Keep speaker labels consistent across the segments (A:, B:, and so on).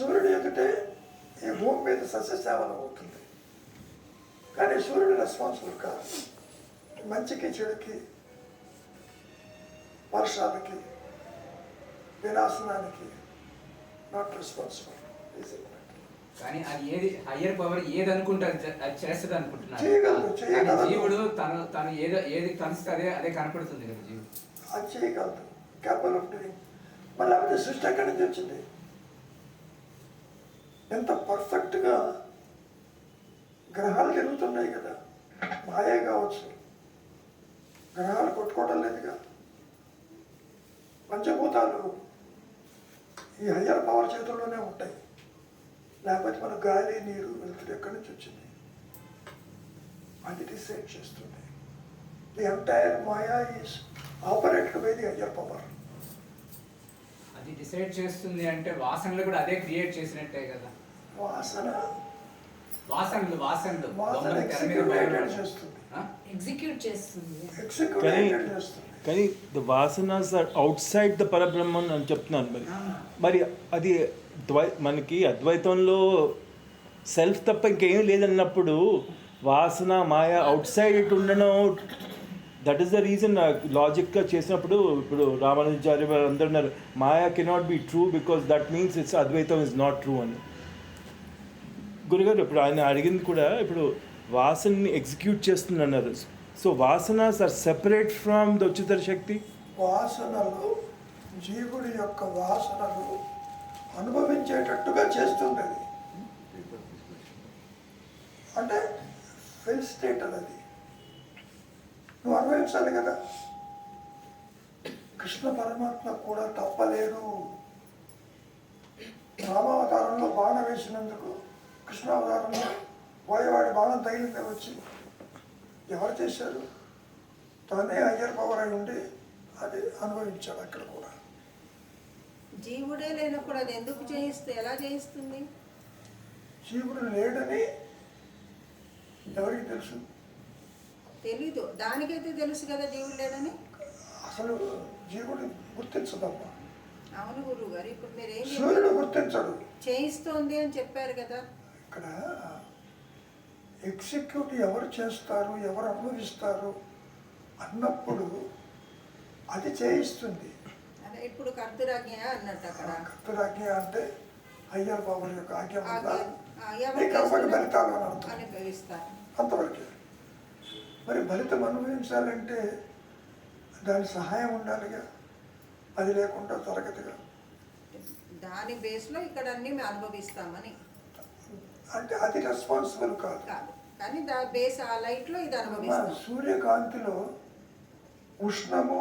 A: సూర్యుడు ఎదుటే ఈ భూమి మీద సస్యశ్యామలం అవుతుంది. కానీ సూర్యుడు రెస్పాన్సిబుల్ కాదు. మంచికి చెడుకి వర్షాలకి వినాశనానికి నాట్ రెస్పాన్సిబుల్
B: కానీ అది ఏది హయ్యర్ పవర్ ఏది అనుకుంటే అది చేస్తుంది అనుకుంటున్నాను జీవుడు తను తను ఏదో ఏది కనిస్తే అదే అదే కనపడుతుంది కదా జీవుడు.
A: అది చేయగలదు క్యాపబుల్ ఆఫ్ డూయింగ్ మళ్ళీ సృష్టి ఎక్కడి నుంచి వచ్చింది? ఎంత పర్ఫెక్ట్గా గ్రహాలు జరుగుతున్నాయి కదా. మాయే కావచ్చు. గ్రహాలు కొట్టుకోవడం లేదుగా. పంచభూతాలు ఈ హయ్యర్ పవర్ చేతుల్లోనే ఉంటాయి. లేకపోతే మన గాలి నీరు వెళ్తుంది ఎక్కడి నుంచి వచ్చింది? అది డిసైడ్ చేస్తుంది. The entire maya is operated by the higher power
B: అది డిసైడ్ చేస్తుంది అంటే వాసనలు కూడా అదే క్రియేట్ చేసినట్టే కదా.
A: వాసన.
B: వాసనలు వాసనలు.
A: వాసన
B: బయట-
A: చేస్తుంది?
C: ఎగ్జిక్యూట్ చేస్తుంది.
D: కానీ the vasanas are outside the Parabrahmam అని చెప్తున్నాను మరి. మరి అది ద్వై మనకి అద్వైతంలో సెల్ఫ్ తప్ప ఇంకేం లేదన్నప్పుడు వాసన మాయ అవుట్ సైడ్ ఇటు ఉండడం దట్ ఈస్ ద రీజన్ లాజిక్గా చేసినప్పుడు ఇప్పుడు రామానుజాచార్య వారు అందరూ ఉన్నారు maya cannot be true because that means it's Advaitam is not true అని. గురుగారు ఇప్పుడు ఆయన అడిగింది కూడా ఇప్పుడు వాసనని ఎగ్జిక్యూట్ చేస్తుంది అన్నారు so vasana are separate from the ఉచితర శక్తి
A: వాసనలు జీవుడి యొక్క వాసనలు అనుభవించేటట్టుగా చేస్తుండేది. అంటే ఫెల్ స్టేట్ అది నువ్వు అనుభవించాలి కదా. కృష్ణ పరమాత్మ కూడా తప్పలేదు. రామావతారంలో బాణ వేసినందుకు కృష్ణావతారంలో పోయేవాడి బాణం తగిలింది వచ్చి ఎవరు చేశారు? తానే అయ్యర్ పవర్ అయి ఉండి అది అనుభవించాడు అక్కడ కూడా.
C: జీవుడే లేనప్పుడు అది ఎందుకు చేయిస్తే ఎలా చేయిస్తుంది
A: జీవుడు లేడని ఎవరికి తెలుసు?
C: తెలీదు. దానికైతే తెలుసు కదా జీవుడు లేడని?
A: అసలు జీవుడు గుర్తించదమ్మా.
C: అవును గురువు గారు ఇప్పుడు మీరు?
A: సూర్యుడు గుర్తించడు.
C: చేయిస్తోంది అని చెప్పారు కదా.
A: ఇక్కడ ఎగ్జిక్యూట్ ఎవరు చేస్తారు ఎవరు అనుభవిస్తారు అన్నప్పుడు అది చేయిస్తుంది.
C: ఇప్పుడు కర్తరాజ్ఞ అన్నట్టు అక్కడ.
A: కర్తరాజ్ఞ అంటే అయ్యర్ బాబు యొక్క ఆజ్ఞ? ఫలితాలు అని అంతవరకే. మరి ఫలితం అనుభవించాలంటే దాని సహాయం ఉండాలిగా? అది లేకుండా జరగదుగా
C: దాని బేస్లో ఇక్కడ అన్ని మేము అనుభవిస్తామని.
A: అంటే అది రెస్పాన్సిబుల్ కాదు.
C: కానీ బేస్ ఆ లైట్లో ఇది
A: మన
C: అనుభవిస్తాం
A: సూర్యకాంతిలో ఉష్ణము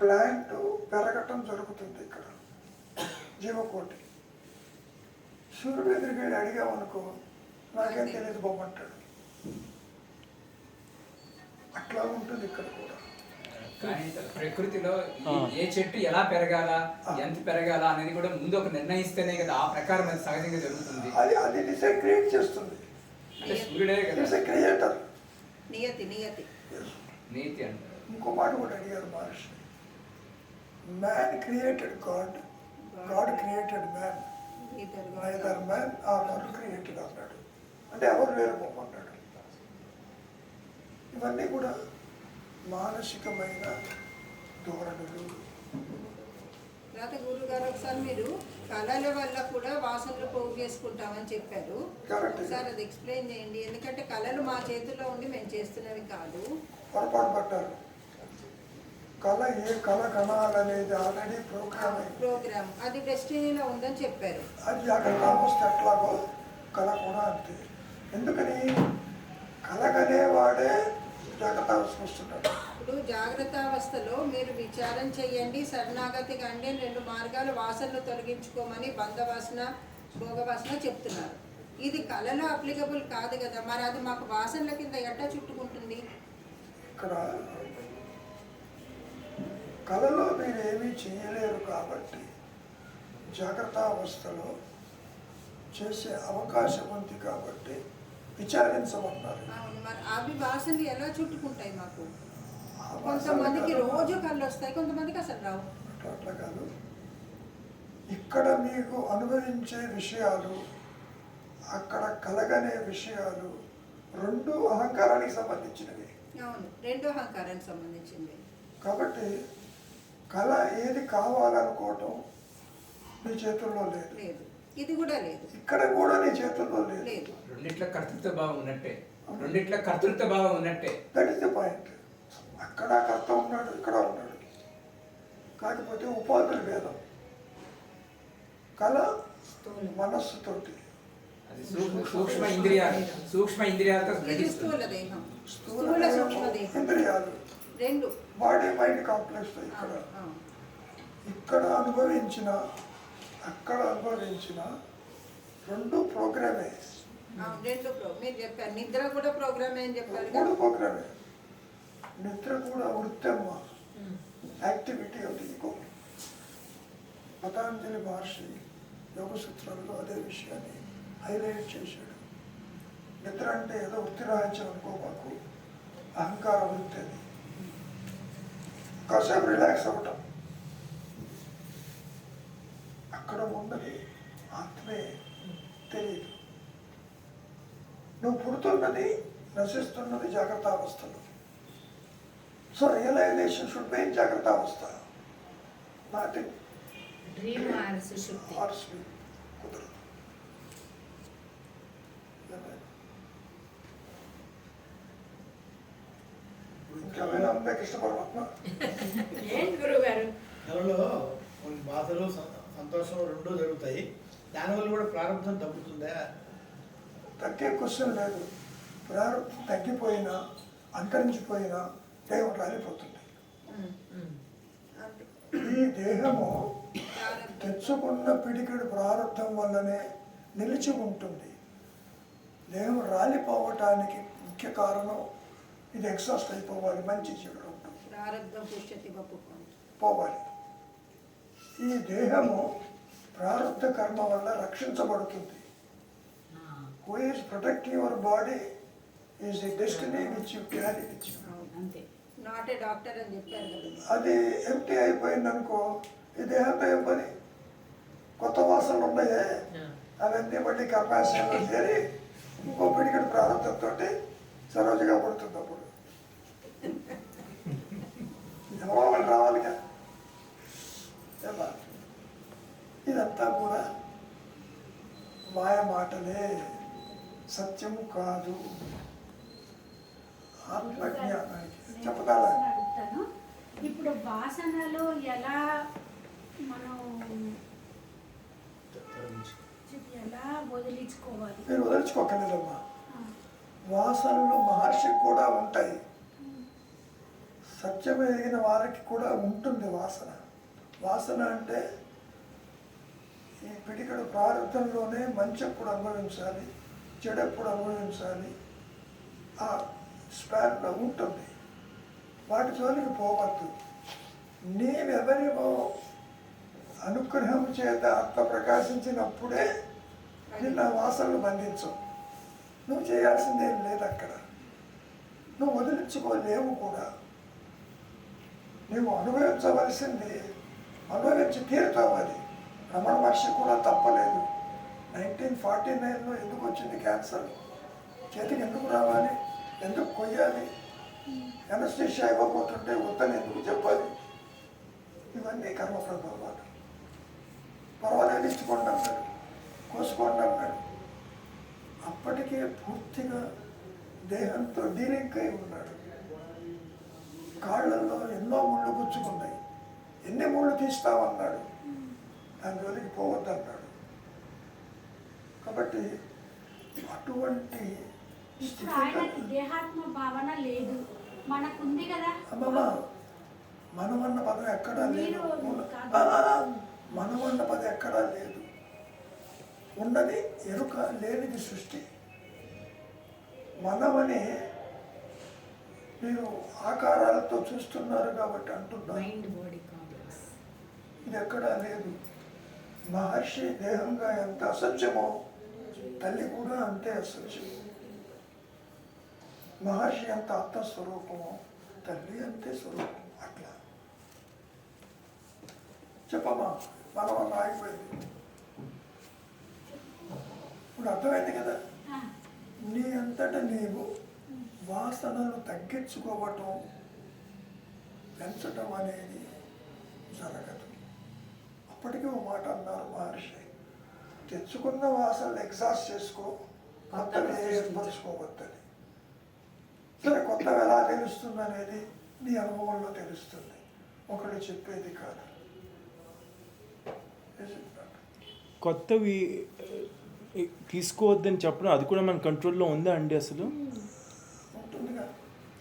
A: ప్లాంట్ పెరగటం జరుగుతుంది ఇక్కడ. జీవకోటి. సూర్యుడు ఎదురుగా అడిగామనుకో నాకేం తెలియదు బొమ్మంటాడు అట్లా ఉంటుంది ఇక్కడ కూడా.
B: ప్రకృతిలో ఈ- ఏ చెట్టు ఎలా పెరగాల ఎంత పెరగాల అనేది కూడా ముందు ఒక నిర్ణయిస్తేనే కదా ఆ ప్రకారం అది సహజంగా జరుగుతుంది.
A: అది అది డిసైడ్ క్రియేట్ చేస్తుంది.
B: అంటే సూర్యుడే కదా.
A: క్రియేటర్.
C: నియతి నియతి.
B: నీతి అంటారు.
A: ఇంకో మాట కూడా అడిగారు Maharshi. Man created God God created
C: man
A: neither man are not created అన్నాడు. అంటే ఎవరు లేరు పొమ్మన్నాడు ఇవన్నీ కూడా మానసికమైన ధోరణులు.
C: లేకపోతే గురువు గారు ఒకసారి మీరు కళల వల్ల కూడా వాసనలు పోగు చేసుకుంటామని చెప్పారు.
A: Correct.
C: ఒకసారి అది ఎక్స్ప్లెయిన్ చేయండి. ఎందుకంటే కళలు మా చేతుల్లో ఉండి మేము చేస్తున్నవి కాదు.
A: పొరపాటు పడ్డారు. కళ ఏ కళ కణాలనేది ఆల్రెడీ ప్రోగ్రామ్
C: ప్రోగ్రామ్. అది డెస్టినీలో ఉందని చెప్పారు.
A: అది అవస్థ ఎట్లాగో కళ కూడా అంతే. ఎందుకని? కలగనేవాడే జాగ్రత్త అవస్థ
C: ఇప్పుడు జాగ్రత్త అవస్థలో మీరు విచారం చేయండి శరణాగతి అని రెండు మార్గాలు వాసనలు తొలగించుకోమని బంధవాసన భోగవాసన చెప్తున్నారు. ఇది కళలో అప్లికబుల్ కాదు కదా మరి అది మాకు వాసనల కింద ఎట్టా చుట్టుకుంటుంది?
A: ఇక్కడ కళలో మీరు ఏమీ చేయలేరు కాబట్టి జాగ్రత్త అవస్థలో చేసే అవకాశం ఉంది కాబట్టి
C: మరి అవి వాసనలు ఎలా చుట్టుకుంటాయి మాకు? కొంతమందికి రోజు కళ్ళు వస్తాయి కొంతమందికి అసలు రావు.
A: అట్లా కాదు. ఇక్కడ మీకు అనుభవించే విషయాలు అక్కడ కలగనే విషయాలు రెండు అహంకారానికి సంబంధించినవి.
C: అవును రెండో అహంకారానికి సంబంధించింది
A: కాబట్టి కళ ఏది కావాలనుకోవటం నీ చేతుల్లో లేదు.
C: లేదు. ఇది కూడా లేదు.
A: ఇక్కడ కూడా నీ చేతుల్లో లేదు.
C: లేదు.
B: రెండిట్లో కర్తృత్వ భావం ఉన్నట్టే. రెండిట్లో కర్తృత్వ భావం ఉన్నట్టే.
A: దట్ ఇస్ ద పాయింట్ అక్కడ కర్త ఉన్నాడు ఇక్కడ ఉన్నాడు. కాకపోతే ఉపాధులు భేదం కళ
C: స్థూలం.
A: మనస్సుతోటి.
B: అది సూక్ష్మ ఇంద్రియాలు. సూక్ష్మ ఇంద్రియాలతో
C: స్థూల దేహం.
A: స్థూల
C: సూక్ష్మ దేహం.
A: ఇంద్రియాలు.
C: రెండు.
A: బాడీ మైండ్ కాంప్లెక్స్ ఇక్కడ. ఇక్కడ అనుభవించిన అక్కడ అనుభవించిన రెండు ప్రోగ్రామే.
C: రెండు మీరు చెప్పారు. నిద్ర కూడా ప్రోగ్రామ్ అని చెప్పారు
A: మూడు ప్రోగ్రామే. నిద్ర కూడా వృత్తమ్మ activity of the ego Patanjali Maharshi yoga సూత్రాల్లో అదే విషయాన్ని హైలైట్ చేశాడు. నిద్ర అంటే ఏదో వృత్తి రాహిత్యం అనుకోమాకు అహంకార వృత్తి అది. కాసేపు రిలాక్స్ అవ్వటం. అక్కడ ఉన్నది ఆత్మే తెలియదు నువ్వు పుడుతున్నది నశిస్తున్నది జాగ్రత్త అవస్థలు. So realisation should be in jagratta avastha. Not
E: dream
A: కుదరదు. ఇంకేమైనా ఉందా కృష్ణ పరమాత్మ
E: ఏంటి గురువు గారు
F: బాధలు సంతోషం రెండూ జరుగుతాయి. దానివల్ల కూడా ప్రారంభం తగ్గుతుందా?
A: తగ్గే క్వశ్చన్ లేదు. ప్రారంభం తగ్గిపోయినా అంతరించిపోయినా దేహం రాలిపోతుంది. ఈ దేహము. తెచ్చుకున్న పిడికిడు ప్రారంభం వల్లనే నిలిచి ఉంటుంది. దేహం రాలిపోవటానికి ముఖ్య కారణం ఇది ఎగ్జాస్ట్ అయిపోవాలి మంచి చెడు పోవాలి. ఈ దేహము ప్రారంభ కర్మ వల్ల రక్షించబడుతుంది. Who is protect your body is the destiny which you carry which you
E: అంతే.
C: నాట్ ఏ డాక్టర్ అని చెప్పారు.
A: అది ఎంటీ అయిపోయింది అనుకో ఈ దేహంతో ఏం పని? కొత్త వాసనలు ఉన్నాయే. అవన్నీ మళ్ళీ కర్మాశయంలో చేరి ఇంకో పిడికిడి ప్రారంభంతో సరోజగా పడుతుంది అప్పుడు. ఎవరో వాళ్ళు రావాలిగా. ఎలా ఇదంతా కూడా మాయ మాటలే సత్యము కాదు ఆత్మజ్ఞానానికి చెప్పగల
G: ఇప్పుడు వాసనలు ఎలా మనం ఎలా వదిలించుకోవాలి?
A: మీరు వదిలించుకోకలేదమ్మా వాసనలు మహర్షికి కూడా ఉంటాయి. సత్యం ఎదిగిన వారికి కూడా ఉంటుంది వాసన. వాసన అంటే ఈ పిటికడు ప్రారంభంలోనే మంచప్పుడు అనుభవించాలి చెడప్పుడు అనుభవించాలి ఆ స్పాన్లో ఉంటుంది. వాటి జోలికి పోవద్దు. నీవెవరివో అనుగ్రహం చేత ఆత్మ ప్రకాశించినప్పుడే నిన్న వాసనలు బంధించవు. నువ్వు చేయాల్సిందేం లేదు అక్కడ. నువ్వు వదిలించుకోలేవు కూడా. నువ్వు అనుభవించవలసింది. అనుభవించి తీరుతాం అది. రమణ మహర్షి కూడా తప్పలేదు. నైన్టీన్ ఫార్టీ నైన్లో ఎందుకు వచ్చింది క్యాన్సర్ చేతికి ఎందుకు రావాలి? ఎందుకు కొయ్యాలి? ఎనస్టేషియా ఇవ్వబోతుంటే వద్దని ఎందుకు చెప్పాలి? ఇవన్నీ కర్మ ప్రభావాలు పర్వాలేదు ఇచ్చుకోండి అన్నాడు. కోసుకోండి అన్నాడు. అప్పటికే పూర్తిగా దేహంతో డీలింక్ అయి ఉన్నాడు. కాళ్ళల్లో ఎన్నో ముళ్ళు గుచ్చుకున్నాయి. ఎన్ని ముళ్ళు తీస్తావన్నాడు. దాని జోలికి పోవద్దన్నాడు. కాబట్టి అటువంటి
G: ఇప్పుడు ఆయనకి
A: స్థితి
G: దేహాత్మ భావన లేదు. మనకుంది కదా.
A: అమ్మమ్మ మనమన్న పదం ఎక్కడా లేదు. మనమన్న పదం ఎక్కడా లేదు. ఉన్నది ఎరుక లేనిది సృష్టి. మనమని మీరు ఆకారాలతో చూస్తున్నారు కాబట్టి అంటున్నారు
E: మైండ్ బాడీ కాంప్లెక్స్
A: ఇది ఎక్కడా లేదు. మహర్షి దేహంగా ఎంత అసత్యమో తల్లి కూడా అంతే అసత్యం. మహర్షి ఎంత ఆత్మస్వరూపమో తల్లి అంతే స్వరూపం. అట్లా. చెప్పమ్మా మన వల్ల ఆగిపోయింది ఇప్పుడు అర్థమైంది కదా? నీ అంతటా నీవు వాసనలు తగ్గించుకోవటం పెంచటం అనేది జరగదు. అప్పటికే ఒక మాట అన్నారు మహర్షి. తెచ్చుకున్న వాసనలు ఎగ్జాస్ట్ చేసుకో కొత్తవి ఏర్పరచుకోవద్దని సరే కొత్తవి ఎలా తెలుస్తుంది అనేది నీ అనుభవంలో తెలుస్తుంది. ఒకళ్ళు చెప్పేది కాదు?
D: కొత్తవి ఏ, తీసుకోవద్దని చెప్పడం అది కూడా మన కంట్రోల్లో ఉందా అండి అసలు?
A: ఉంటుందిగా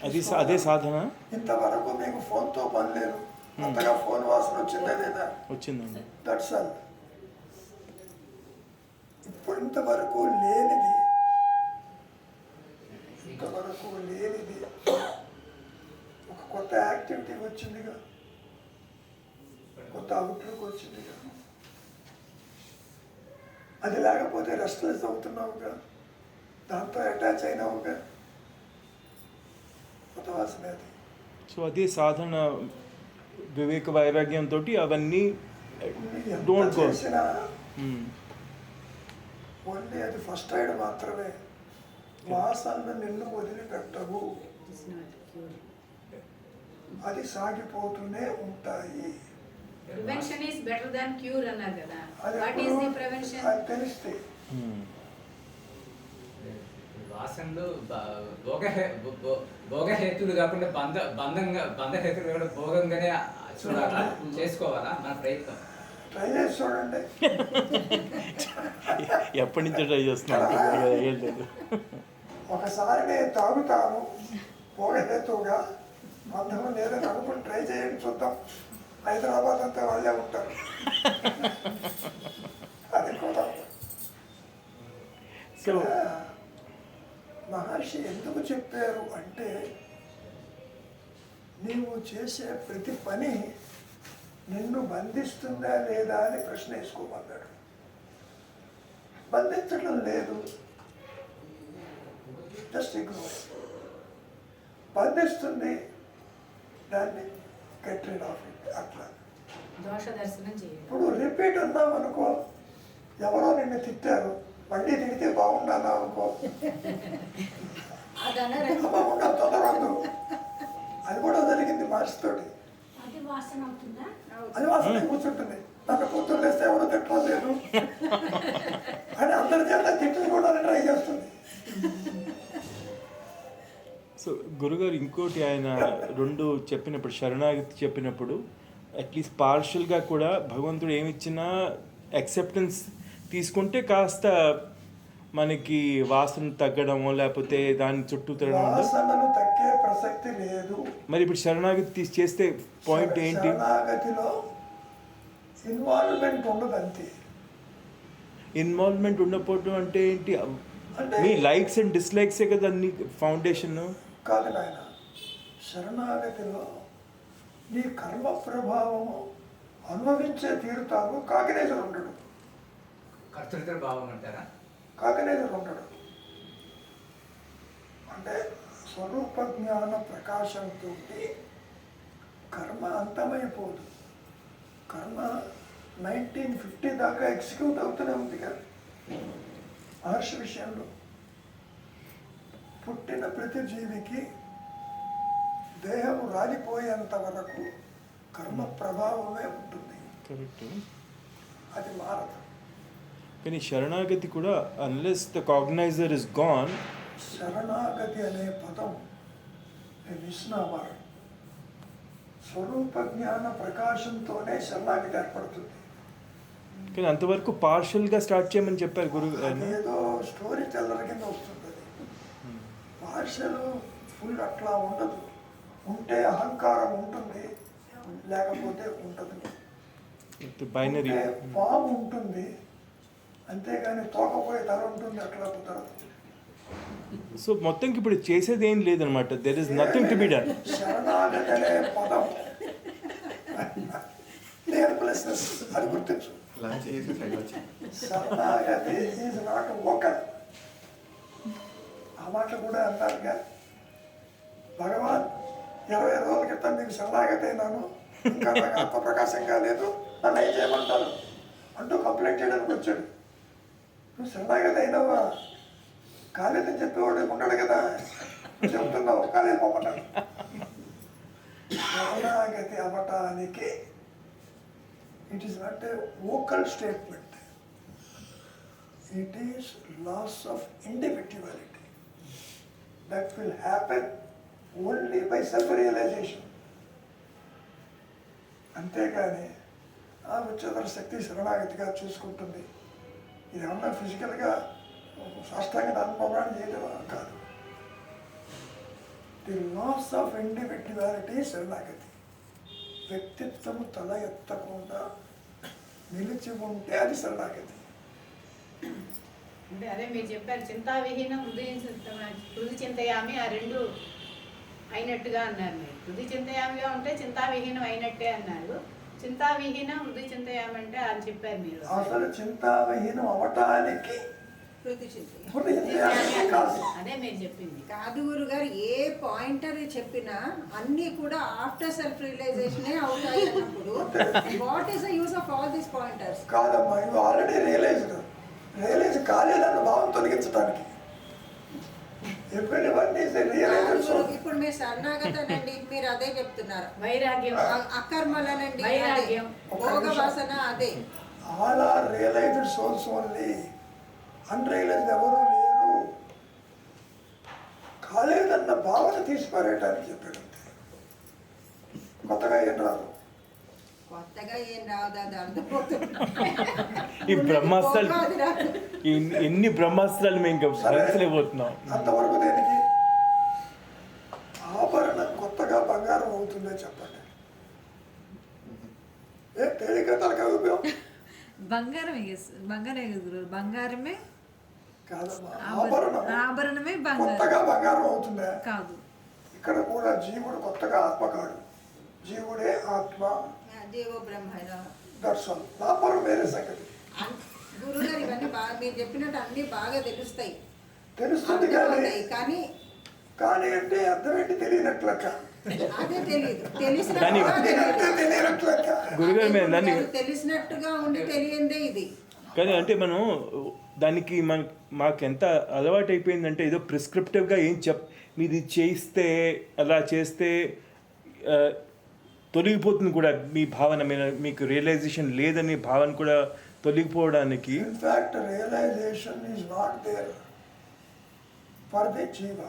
D: అది సా- అదే సాధన?
A: ఇంతవరకు మీకు ఫోన్తో పని లేదు. కొత్తగా ఫోన్ వాసన వచ్చిందా లేదా?
D: వచ్చిందండి.
A: దట్స్ ఆల్ ఇప్పుడు ఇంతవరకు లేనిది ఇంతవరకు లేనిది ఒక కొత్త యాక్టివిటీ వచ్చిందిగా. కొత్త అవుట్లుక్ వచ్చిందిగా. అది లేకపోతే రెస్ట్లెస్ అవుతున్నావుగా. దాంతో అటాచ్ అయినావుగా. కొత్త వాసన అది.
D: సో అదే సాధన వివేక వైరాగ్యంతో అవన్నీ డోంట్ గో
A: చేసినా ఓన్లీ అది ఫస్ట్ ఎయిడ్ మాత్రమే. వాసనలు నిన్ను వదిలిపెట్టవు. అది సాగిపోతూనే ఉంటాయి.
E: Prevention is better than cure అన్నారు కదా.
A: అది
E: వాట్ ఈస్ ది ప్రివెన్షన్
A: అది తెలిస్తే.
B: వాసనలు బ- భోగహే భో- భో- భోగహేతులు కాకుండా బంధ బంధంగా బంధహేతులు కూడా భోగంగానే చూడాలా? చేసుకోవాలా? మన ప్రయత్నం.
A: ట్రై చేసి చూడండి.
D: ఎప్పటి నుంచో ట్రై చేస్తున్నాను
A: ఒకసారి నేను తాగుతాను. పోగేతుగా బంధం లేదని అనుకుని ట్రై చేయండి చూద్దాం. హైదరాబాద్ అంతా వాళ్ళే ఉంటారు. అది కూడా.
D: సో
A: మహర్షి ఎందుకు చెప్పారు అంటే నీవు చేసే ప్రతి పని నిన్ను బంధిస్తుందా లేదా అని ప్రశ్న వేసుకోమన్నాడు. బంధించడం లేదు. జస్ట్ ఇగ్నోర్ బంధిస్తుంది దాన్ని గెట్ రీడ్ ఆఫ్ ఇట్ అట్లా. ఇప్పుడు రిపీట్ ఉన్నాం అనుకో ఎవరో నిన్ను తిట్టారు. మళ్ళీ తిడితే బాగుండాలి అనుకో? బాగుండా తొందరవద్దు అది కూడా జరిగింది మార్చితోటి
G: అది వాసన అవుతుందా?
A: అది వాసన కూర్చుంటుంది. నన్ను కూతురు లేస్తే ఎవరు తిట్టడం లేదు. అని అందరి చేత తిట్టులు కూడా ట్రై చేస్తుంది.
D: సో గురుగారు ఇంకోటి ఆయన రెండు చెప్పినప్పుడు శరణాగతి చెప్పినప్పుడు అట్లీస్ట్ పార్షల్గా కూడా భగవంతుడు ఏమి ఇచ్చినా యాక్సెప్టెన్స్ తీసుకుంటే కాస్త మనకి వాసన తగ్గడమో లేకపోతే దాని చుట్టూ తిరగడం
A: తగ్గే ప్రసక్తి లేదు.
D: మరి ఇప్పుడు శరణాగతి తీసి చేస్తే పాయింట్ ఏంటి?
A: శరణాగతిలో ఇన్వాల్వ్మెంట్ ఉండదు అంతే.
D: ఇన్వాల్వ్మెంట్ ఉండకపోవడం అంటే ఏంటి?
A: అంటే-
D: మీ లైక్స్ అండ్ డిస్లైక్సే కదా అన్ని ఫౌండేషన్
A: కాదు నాయన శరణాగతిలో నీ కర్మ ప్రభావము అనుభవించే తీరుతావు కాకినేజర్ ఉండడు.
B: కర్తృత్వ భావం అంటారా
A: కాకినేజర్ ఉండడు అంటే స్వరూప జ్ఞాన ప్రకాశంతో కర్మ అంతమైపోదు. కర్మ నైన్టీన్ ఫిఫ్టీ దాకా ఎగ్జిక్యూట్ అవుతూనే ఉంది కదా. మహర్షి విషయంలో. పుట్టిన ప్రతి జీవికి దేహం రాలిపోయేంత వరకు కర్మ ప్రభావమే ఉంటుంది. అది మారదు.
D: కానీ శరణాగతి కూడా unless the cognizer is gone
A: శరణాగతి అనే పదం విష్ణావర్ స్వరూప జ్ఞాన ప్రకాశంతోనే శరణాగతి ఏర్పడుతుంది.
D: కానీ అంతవరకు పార్షల్గా స్టార్ట్ చేయమని చెప్పారు గురువు
A: అదేదో స్టోరీ టెల్లర్ కింద వస్తుంది భాషలు ఫుల్ అట్లా ఉండదు. ఉంటే అహంకారం ఉంటుంది లేకపోతే ఉండదు.
D: బైనరీ
A: పాము ఉంటుంది అంతేగాని తోకపోయి తల ఉంటుంది అట్లా కుదరదు
D: సో మొత్తంకి ఇప్పుడు చేసేది ఏం లేదనమాట there is nothing to be done
A: శరణాగతి అనే పదం. నేను ప్లస్ అది గుర్తించు. శరణాగతి ఈజ్ నాట్ వోకల్ ఆ మాట కూడా అన్నారుగా భగవాన్ ఇరవై రోజుల క్రితం మీకు శరణాగతి అయినాను. ఇంకా నాకు ఆత్మ ప్రకాశం కాలేదు నన్ను ఏం చేయమంటారు? అంటూ కంప్లైంట్ చేయడానికి వచ్చాడు. నువ్వు శరణాగతి అయినావా కాలేదని చెప్పేవాడు ఉన్నాడు కదా. నువ్వు చెప్తున్నావు కాలేదు పోమన్నాడు శరణాగతి అవ్వటానికి it is not a vocal statement it is loss of individuality that will happen only by self realisation అంతేకాని ఆ ఉచ్చేతర శక్తి శరణాగతిగా చూసుకుంటుంది. ఇది ఏమన్నా ఫిజికల్గా సాష్టాంగ అనుభవాన్ని చేయడం కాదు. ది లాస్ ఆఫ్ ఇండివిజువాలిటీ శరణాగతి. వ్యక్తిత్వం తల ఎత్తకుండా నిలిచి ఉంటే అది శరణాగతి.
E: అంటే అదే మీరు చెప్పారు చింతావిహీనం హృదయ హృది చింతయామి ఆ రెండు అయినట్టుగా అన్నారు మీరు. హృది చింతయామిగా ఉంటే చింతావిహీనం అయినట్టే అన్నారు. చింతావిహీనం హృది చింతయామి అంటే అని చెప్పారు మీరు.
A: అసలు చింతావిహీనం అవటానికి
E: అదే మీరు చెప్పింది.
C: కాదు గురుగారు ఏ పాయింటర్ చెప్పినా అన్ని కూడా ఆఫ్టర్ సెల్ఫ్ రియలైజేషన్ అవుతాయి అన్నప్పుడు what is the use of all these pointers?
A: కాదమ్మా ఇవి ఆల్రెడీ రియలైజ్డ్. రియలైజ్ కాలేదన్న భావం తొలగించడానికి ఎవ్రీ వన్ ఈస్ రియలైజ్డ్
C: ఇప్పుడు మీరు శరణాగతనండి మీరు అదే చెప్తున్నారు.
E: వైరాగ్యం.
C: అకర్మలనండి అదే.
E: వైరాగ్యం.
C: భోగ వాసన అదే.
A: All are realised souls only. Unrealised ఎవరూ లేరు. కాలేదన్న భావన తీసిపారేయటానికి చెప్పాడు అంతే. కొత్తగా ఏం రాదు.
C: కొత్తగా ఏం రాదు అది అర్థమవుతుంది.
D: ఈ. ఈ- ఎన్ని బ్రహ్మాస్త్రాలు మేము ఇంకా భరించలేకపోతున్నాం
A: అంతవరకు దేనికి? ఆభరణం కొత్తగా బంగారం అవుతుందే చెప్పండి. ఏ తేలిక తలకాయ ఉపయోగం
H: బంగారమే ఎస్ బంగారమే ఆభరణమే. బంగారం.
A: కొత్తగా బంగారం అవుతుందా?
H: కాదు.
A: ఇక్కడ కూడా జీవుడు కొత్తగా ఆత్మ కాడు జీవుడే ఆత్మ.
C: జీవో బ్రహ్మ
A: దర్శనం. లాపరం వేరే సంగతి.
C: గురుగారు ఇవన్నీ బాగా మీరు చెప్పినట్టు అన్ని బాగా తెలుస్తాయి.
A: తెలుస్తుంది కానీ
C: కానీ
A: కానీ అంటే అర్థం ఏంటి తెలియనట్లక్క.
C: అదే తెలియదు. తెలిసినట్టుగా ఉండి తెలియందే ఇది.
D: కానీ అంటే మనం దానికి మన మాకు ఎంత అలవాటు అయిపోయిందంటే ఏదో ప్రిస్క్రిప్టివ్గా ఏం చెప్ మీరు ఇది చేయిస్తే అలా చేస్తే తొలగిపోతుంది కూడా మీ భావన మీద మీకు రియలైజేషన్ లేదని భావన కూడా తొలగిపోవడానికి
A: in fact realisation is not there
C: for
D: the
A: jiva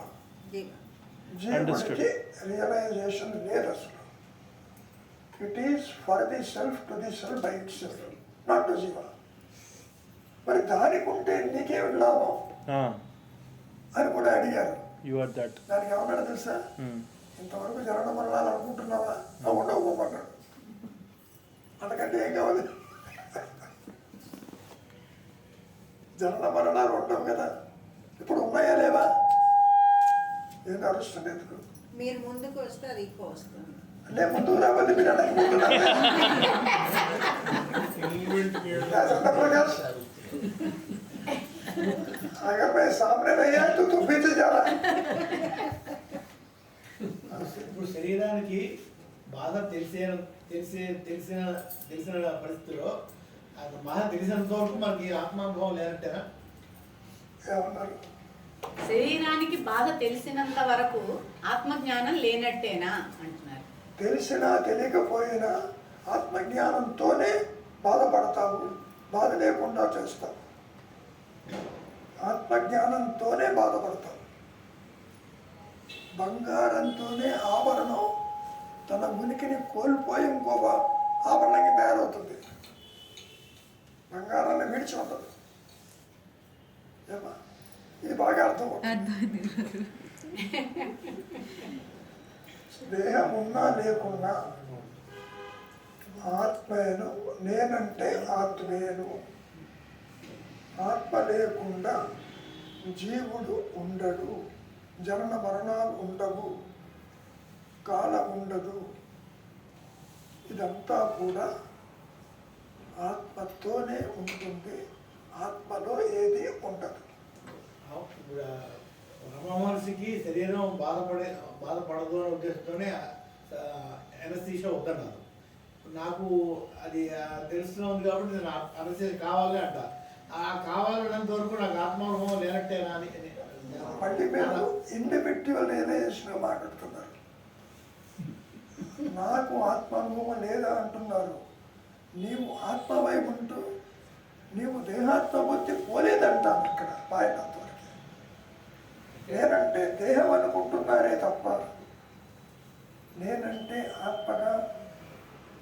A: realisation లేదు అసలు. It is for the self to the self by itself not to jiva మరి దానికి ఉంటే నీకేమిటి లాభం? అని కూడా అడిగారు.
D: యు ఆర్ దట్
A: దానికి ఏమన్నాడు తెలుసా? ఇంతవరకు జరగడం వల్ల అనుకుంటున్నావా? ఉండవు అంతకంటే ఏం కావాలి? జరణ మరణాలు ఉండవు కదా ఇప్పుడు ఉన్నాయా లేవా ఏం అరుస్తుంది ఎందుకు
C: మీరు ముందుకు వస్తే అది ఎక్కువ వస్తుంది
A: లే ముందుకు రావాలి మీరు అనక ముందు రావాలి. राजेंद्र प्रकाश अगर मैं सामने नहीं आया तो तू पीछे जा रहा है
F: ఇప్పుడు శరీరానికి బాధ తెలిసే తెలిసే తెలిసిన తెలిసిన పరిస్థితిలో అది బాధ తెలిసినంత వరకు మనకి ఆత్మానుభవం
A: ఏమన్నారు?
E: శరీరానికి బాధ తెలిసినంత వరకు ఆత్మజ్ఞానం లేనట్టేనా? అంటున్నారు.
A: తెలిసినా తెలియకపోయినా ఆత్మజ్ఞానంతోనే బాధపడతావు బాధ లేకుండా చేస్తావు. ఆత్మజ్ఞానంతోనే బాధపడతావు. బంగారంతోనే ఆభరణం తన ఉనికిని కోల్పోయి ఇంకో బా- ఆభరణంగా తయారవుతుంది. బంగారాన్ని విడిచి ఉంటుంది ఏమా ఇది బాగా అర్థం అవుతుంది. దేహం ఉన్నా లేకున్నా ఆత్మేను నేనంటే ఆత్మేను. ఆత్మ లేకుండా జీవుడు ఉండడు జనన మరణాలు ఉండవు కాలం ఉండదు. ఇదంతా కూడా ఆత్మతోనే ఉంటుంది. ఆత్మలో ఏది ఉండదు.
F: మహర్షికి శరీరం బాధపడే బాధపడదు అనే ఉద్దేశంతోనే ఎనస్థీషియా వద్దన్నారు. నాకు అది ఆ, తెలుస్తుంది కాబట్టి నేను అనసేది కావాలి అంట. ఆ కావాలన్నంత వరకు నాకు ఆత్మానుభవం లేనట్టేనా అని
A: మళ్ళీ మీరు ఇండివిజువల్ రియలైజేషన్ మాట్లాడుతున్నారు. నాకు ఆత్మానుభవం లేదా అంటున్నారు. నీవు ఆత్మవై ఉంటూ నీవు దేహాత్మ బుద్ధి పోలేదంటాను ఇక్కడ పాయింట్ అంతవరకు నేనంటే దేహం అనుకుంటున్నారే తప్ప నేనంటే ఆత్మగా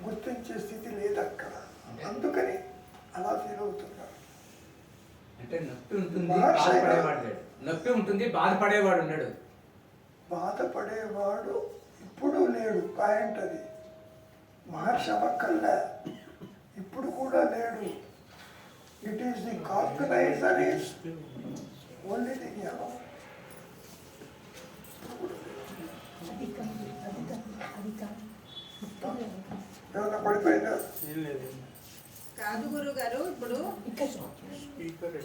A: గుర్తించే స్థితి లేదక్కడ. అందుకని అలా ఫీల్ అవుతున్నారు
B: అంటే నొప్పి ఉంటుంది బాధపడేవాడు నొప్పి ఉంటుంది బాధపడేవాడు ఉన్నాడు
A: బాధపడేవాడు ఇప్పుడు లేడు. పాయింట్ అది. మహర్షి అవ్వక్కల్లా ఇప్పుడు కూడా లేడు. It is the cognizer is only the jnanam ఏమన్నా పడిపోయిందా?
C: కాదు గురువు గారు ఇప్పుడు
A: స్పీకర్